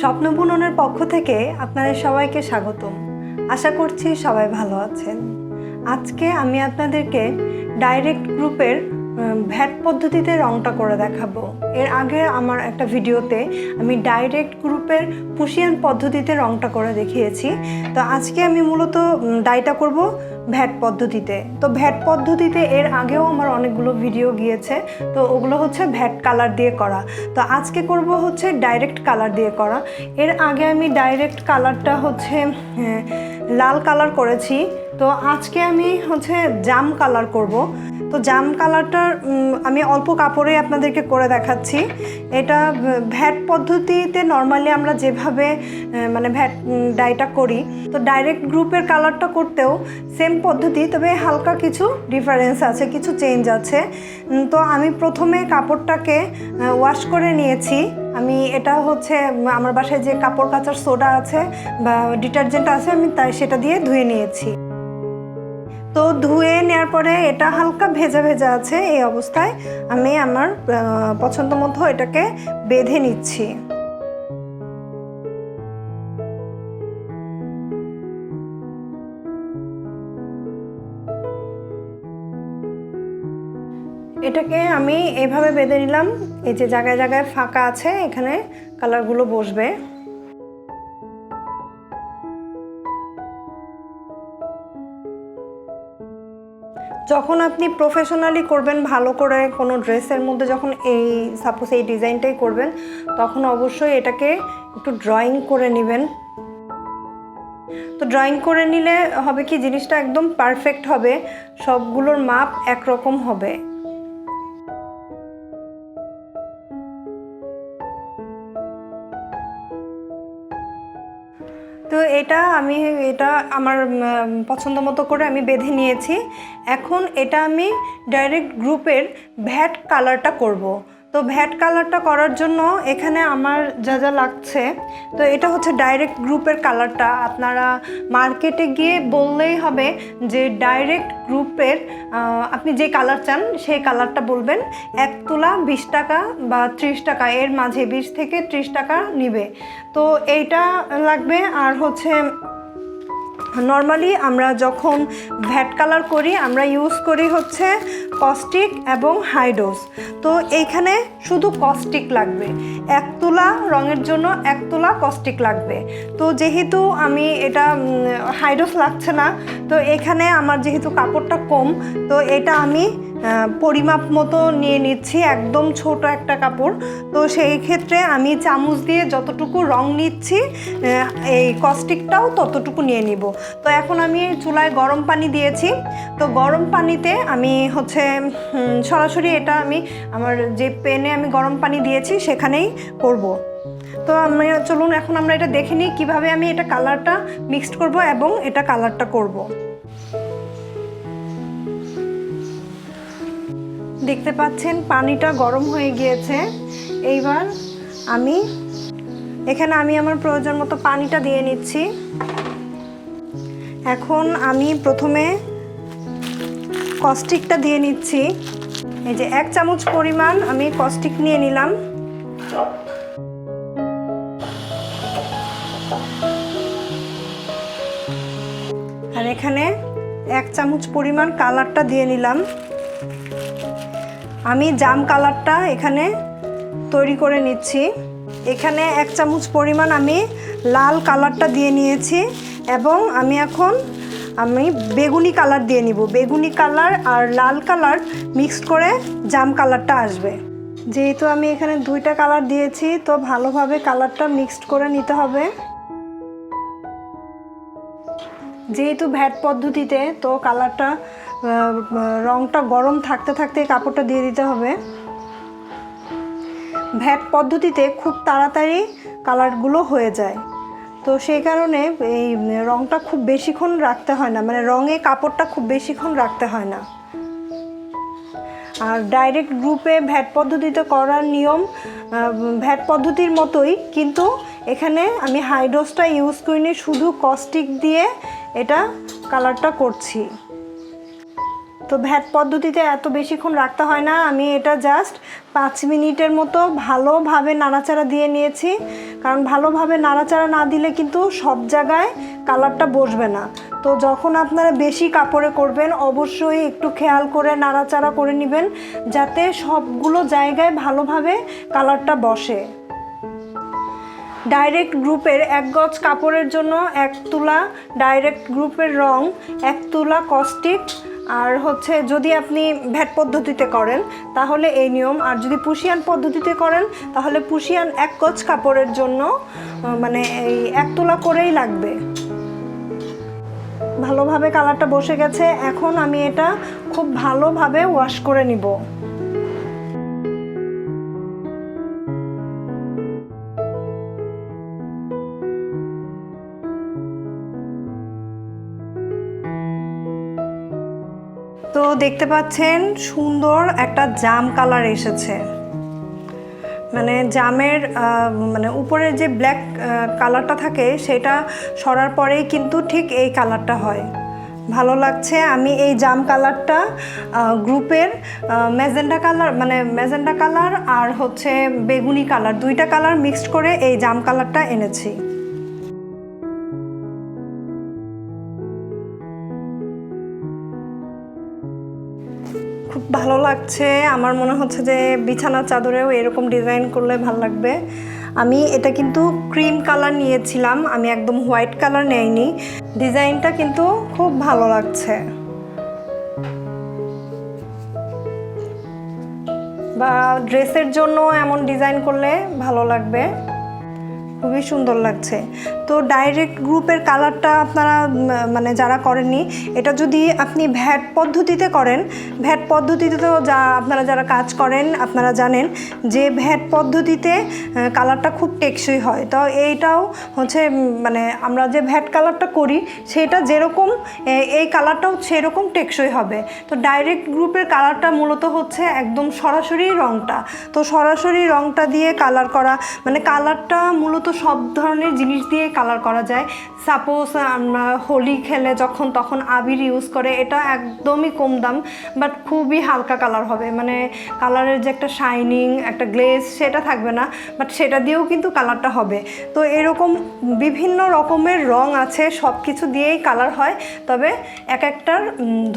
স্বপ্ন বুননের পক্ষ থেকে আপনাদের সবাইকে স্বাগতম। আশা করছি সবাই ভালো আছেন। আজকে আমি আপনাদেরকে ডাইরেক্ট গ্রুপের ভ্যাট পদ্ধতিতে রংটা করে দেখাবো। এর আগে আমার একটা ভিডিওতে আমি ডাইরেক্ট গ্রুপের পুশিয়ান পদ্ধতিতে রংটা করে দেখিয়েছি। তো আজকে আমি মূলত ডাইটা করব ভ্যাট পদ্ধতিতে। তো ভ্যাট পদ্ধতিতে এর আগেও আমার অনেকগুলো ভিডিও গিয়েছে। তো ওগুলো হচ্ছে ভ্যাট কালার দিয়ে করা। তো আজকে করব হচ্ছে ডাইরেক্ট কালার দিয়ে করা। এর আগে আমি ডাইরেক্ট কালারটা হচ্ছে হ্যাঁ, লাল কালার করেছি। তো আজকে আমি হচ্ছে জাম কালার করব। তো জাম কালারটার আমি অল্প কাপড়ে আপনাদেরকে করে দেখাচ্ছি। এটা ভ্যাট পদ্ধতিতে নর্মালি আমরা যেভাবে মানে ভ্যাট ডাইটা করি, তো ডাইরেক্ট গ্রুপের কালারটা করতেও সেম পদ্ধতি, তবে হালকা কিছু ডিফারেন্স আছে, কিছু চেঞ্জ আছে। তো আমি প্রথমে কাপড়টাকে ওয়াশ করে নিয়েছি। আমি এটা হচ্ছে আমার বাসায় যে কাপড় কাচার সোডা আছে বা ডিটারজেন্ট আছে, আমি তাই সেটা দিয়ে ধুয়ে নিয়েছি। তো ধুয়ে নেওয়ার পরে এটা হালকা ভেজা ভেজা আছে এই অবস্থায়। আমি আমার পছন্দ মতো এটাকে বেঁধে নিচ্ছি। এটাকে আমি এভাবে বেঁধে নিলাম। এই যে জায়গায় জায়গায় ফাঁকা আছে, এখানে কালারগুলো বসবে। যখন আপনি প্রফেশনালি করবেন, ভালো করে কোনো ড্রেসের মধ্যে যখন এই সাপোজ এই ডিজাইনটাই করবেন, তখন অবশ্যই এটাকে একটু ড্রয়িং করে নেবেন। তো ড্রয়িং করে নিলে হবে কি, জিনিসটা একদম পারফেক্ট হবে, সবগুলোর মাপ একরকম হবে। তো এটা আমি, এটা আমার পছন্দ মতো করে আমি বেঁধে নিয়েছি। এখন এটা আমি ডাইরেক্ট গ্রুপের ভ্যাট কালারটা করব। তো ভ্যাট কালারটা করার জন্য এখানে আমার যা যা লাগছে, তো এটা হচ্ছে ডাইরেক্ট গ্রুপের কালারটা। আপনারা মার্কেটে গিয়ে বললেই হবে যে ডাইরেক্ট গ্রুপের আপনি যে কালার চান সেই কালারটা বলবেন। এক তোলা বিশ টাকা বা ত্রিশ টাকা, এর মাঝে বিশ থেকে ত্রিশ টাকা নিবে। তো এইটা লাগবে আর হচ্ছে নর্মালি আমরা যখন ভ্যাট কালার করি, আমরা ইউজ করি হচ্ছে কস্টিক এবং হাইডোস তো এইখানে শুধু কস্টিক লাগবে। এক তোলা রঙের জন্য এক তোলা কস্টিক লাগবে। তো যেহেতু আমি এটা হাইডোস লাগছে না, তো এখানে আমার যেহেতু কাপড়টা কম, তো এটা আমি পরিমাপ মতো নিয়ে নিচ্ছি, একদম ছোট একটা কাপড় তো সেই ক্ষেত্রে আমি চামচ দিয়ে যতটুকু রং নিচ্ছি এই কস্টিকটাও ততটুকু নিয়ে নিব তো এখন আমি চুলায় গরম পানি দিয়েছি তো গরম পানিতে আমি হচ্ছে সরাসরি এটা আমি আমার যে পেনে আমি গরম পানি দিয়েছি, সেখানেই করব। তো আমি, চলুন, এখন আমরা এটা দেখে নিই কীভাবে আমি এটা কালারটা মিক্সড করব এবং এটা কালারটা করব। দেখতে পাচ্ছেন, পানিটা গরম হয়ে গিয়েছে। এইবার আমি, এখানে আমি আমার প্রয়োজন মতো পানিটা দিয়ে নিচ্ছি। এখন আমি প্রথমে কস্টিকটা দিয়ে নিচ্ছি। এই যে এক চামচ পরিমাণ আমি কস্টিক নিয়ে নিলাম। আর এখানে এক চামচ পরিমাণ কালারটা দিয়ে নিলাম। আমি জাম কালারটা এখানে তৈরি করে নিচ্ছি। এখানে এক চামচ পরিমাণ আমি লাল কালারটা দিয়ে নিয়েছি এবং আমি এখন আমি বেগুনি কালার দিয়ে নিব। বেগুনি কালার আর লাল কালার মিক্সড করে জাম কালারটা আসবে। যেহেতু আমি এখানে দুইটা কালার দিয়েছি, তো ভালোভাবে কালারটা মিক্সড করে নিতে হবে। যেহেতু ভ্যাট পদ্ধতিতে, তো কালারটা রংটা গরম থাকতে থাকতে কাপড়টা দিয়ে দিতে হবে। ভ্যাট পদ্ধতিতে খুব তাড়াতাড়ি কালারগুলো হয়ে যায়। তো সেই কারণে এই রংটা খুব বেশিক্ষণ রাখতে হয় না মানে রঙে কাপড়টা খুব বেশিক্ষণ রাখতে হয় না। আর ডাইরেক্ট গ্রুপে ভ্যাট পদ্ধতিতে করার নিয়ম ভ্যাট পদ্ধতির মতোই, কিন্তু এখানে আমি হাইড্রোসটা ইউজ করিনি, শুধু কস্টিক দিয়ে এটা কালারটা করছি। তো ভ্যাট পদ্ধতিতে এত বেশিক্ষণ রাখতে হয় না। আমি এটা জাস্ট পাঁচ মিনিটের মতো ভালোভাবে নাড়াচাড়া দিয়ে নিয়েছি। কারণ ভালোভাবে নাড়াচাড়া না দিলে কিন্তু সব জায়গায় কালারটা বসবে না। তো যখন আপনারা বেশি কাপড়ে করবেন, অবশ্যই একটু খেয়াল করে নাড়াচাড়া করে নেবেন, যাতে সবগুলো জায়গায় ভালোভাবে কালারটা বসে। ডাইরেক্ট গ্রুপের এক গজ কাপড়ের জন্য এক তুলা ডাইরেক্ট গ্রুপের রং, এক তুলা কস্টিক। আর হচ্ছে যদি আপনি ভ্যাট পদ্ধতিতে করেন, তাহলে এই নিয়ম। আর যদি পুশিয়ান পদ্ধতিতে করেন, তাহলে পুশিয়ান এক গজ কাপড়ের জন্য মানে এই এক তুলা করেই লাগবে। ভালোভাবে কালারটা বসে গেছে। এখন আমি এটা খুব ভালোভাবে ওয়াশ করে নিব। তো দেখতে পাচ্ছেন সুন্দর একটা জাম কালার এসেছে। মানে জামের মানে উপরে যে ব্ল্যাক কালারটা থাকে সেটা সরার পরেই কিন্তু ঠিক এই কালারটা হয়। ভালো লাগছে, আমি এই জাম কালারটা গ্রুপের ম্যাজেন্ডা কালার মানে ম্যাজেন্ডা কালার আর হচ্ছে বেগুনি কালার, দুইটা কালার মিক্সড করে এই জাম কালারটা এনেছি। খুব ভালো লাগছে। আমার মনে হচ্ছে যে বিছানার চাদরেও এরকম ডিজাইন করলে ভালো লাগবে। আমি এটা কিন্তু ক্রিম কালার নিয়েছিলাম, আমি একদম হোয়াইট কালার নেয়নি ডিজাইনটা কিন্তু খুব ভালো লাগছে। বা ড্রেসের জন্য এমন ডিজাইন করলে ভালো লাগবে। খুবই সুন্দর লাগছে। তো ডাইরেক্ট গ্রুপের কালারটা আপনারা মানে যারা করেননি, এটা যদি আপনি ভ্যাট পদ্ধতিতে করেন, ভ্যাট পদ্ধতিতে তো যা, আপনারা যারা কাজ করেন, আপনারা জানেন যে ভ্যাট পদ্ধতিতে কালারটা খুব টেকসই হয়। তো এইটাও হচ্ছে মানে আমরা যে ভ্যাট কালারটা করি, সেটা যেরকম এই কালারটাও সেরকম টেকসই হবে। তো ডাইরেক্ট গ্রুপের কালারটা মূলত হচ্ছে একদম সরাসরি রংটা। তো সরাসরি রংটা দিয়ে কালার করা মানে কালারটা মূলত সব ধরনের জিনিস দিয়ে কালার করা যায়। সাপোজ আমরা হোলি খেলে যখন, তখন আবির ইউজ করে, এটা একদমই কম দাম বাট খুবই হালকা কালার হবে। মানে কালারের যে একটা শাইনিং একটা গ্লেজ সেটা থাকবে না বাট সেটা দিয়েও কিন্তু কালারটা হবে। তো এরকম বিভিন্ন রকমের রং আছে সব কিছু দিয়েই কালার হয়, তবে এক একটার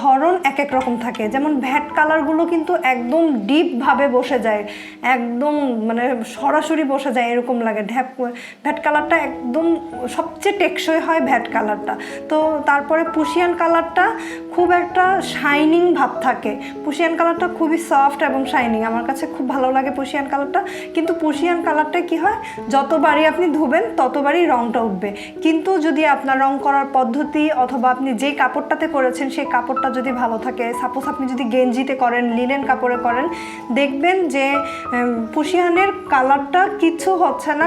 ধরন এক এক রকম থাকে। যেমন ভ্যাট কালারগুলো কিন্তু একদম ডিপভাবে বসে যায়, একদম মানে সরাসরি বসে যায়, এরকম লাগে, ঢ্যাপ ভ্যাট কালারটা একদম সবচেয়ে টেকসই হয় ভ্যাট কালারটা। তো তারপরে পুশিয়ান কালারটা খুব একটা শাইনিং ভাব থাকে। পুশিয়ান কালারটা খুবই সফট এবং শাইনিং আমার কাছে খুব ভালো লাগে পুশিয়ান কালারটা। কিন্তু পুশিয়ান কালারটা কি হয়, যতবারই আপনি ধুবেন ততবারই রংটা উঠবে। কিন্তু যদি আপনার রং করার পদ্ধতি অথবা আপনি যে কাপড়টাতে করেছেন সেই কাপড়টা যদি ভালো থাকে সাপোজ আপনি যদি গেঞ্জিতে করেন লিনেন কাপড়ে করেন, দেখবেন যে পুশিয়ানের কালারটা কিছু হচ্ছে না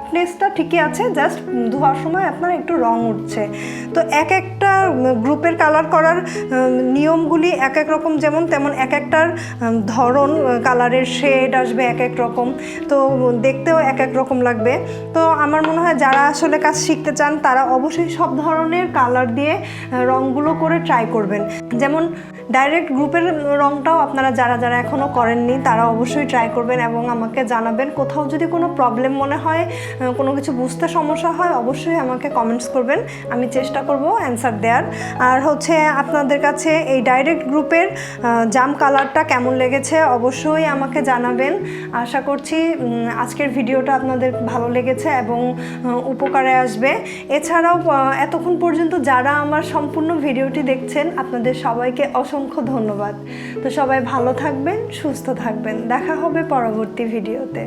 ব্রাইটনেসটা ঠিকই আছে জাস্ট ধোয়ার সময় আপনার একটু রং উঠছে। তো এক একটা গ্রুপের কালার করার নিয়মগুলি এক এক রকম, যেমন তেমন এক একটার ধরন কালারের শেড আসবে এক এক রকম। তো দেখতেও এক এক রকম লাগবে। তো আমার মনে হয় যারা আসলে কাজ শিখতে চান, তারা অবশ্যই সব ধরনের কালার দিয়ে রঙগুলো করে ট্রাই করবেন। যেমন ডাইরেক্ট গ্রুপের রঙটাও আপনারা যারা যারা এখনও করেননি, তারা অবশ্যই ট্রাই করবেন এবং আমাকে জানাবেন। কোথাও যদি কোনো প্রবলেম মনে হয় কোনো কিছু বুঝতে সমস্যা হয়, অবশ্যই আমাকে কমেন্টস করবেন। আমি চেষ্টা করব অ্যান্সার দেওয়ার আর হচ্ছে আপনাদের কাছে এই ডাইরেক্ট গ্রুপের জাম কালারটা কেমন লেগেছে অবশ্যই আমাকে জানাবেন। আশা করছি আজকের ভিডিওটা আপনাদের ভালো লেগেছে এবং উপকারে আসবে। এছাড়াও এতক্ষণ পর্যন্ত যারা আমার সম্পূর্ণ ভিডিওটি দেখছেন, আপনাদের সবাইকে অসংখ্য ধন্যবাদ। তো সবাই ভালো থাকবেন, সুস্থ থাকবেন। দেখা হবে পরবর্তী ভিডিওতে।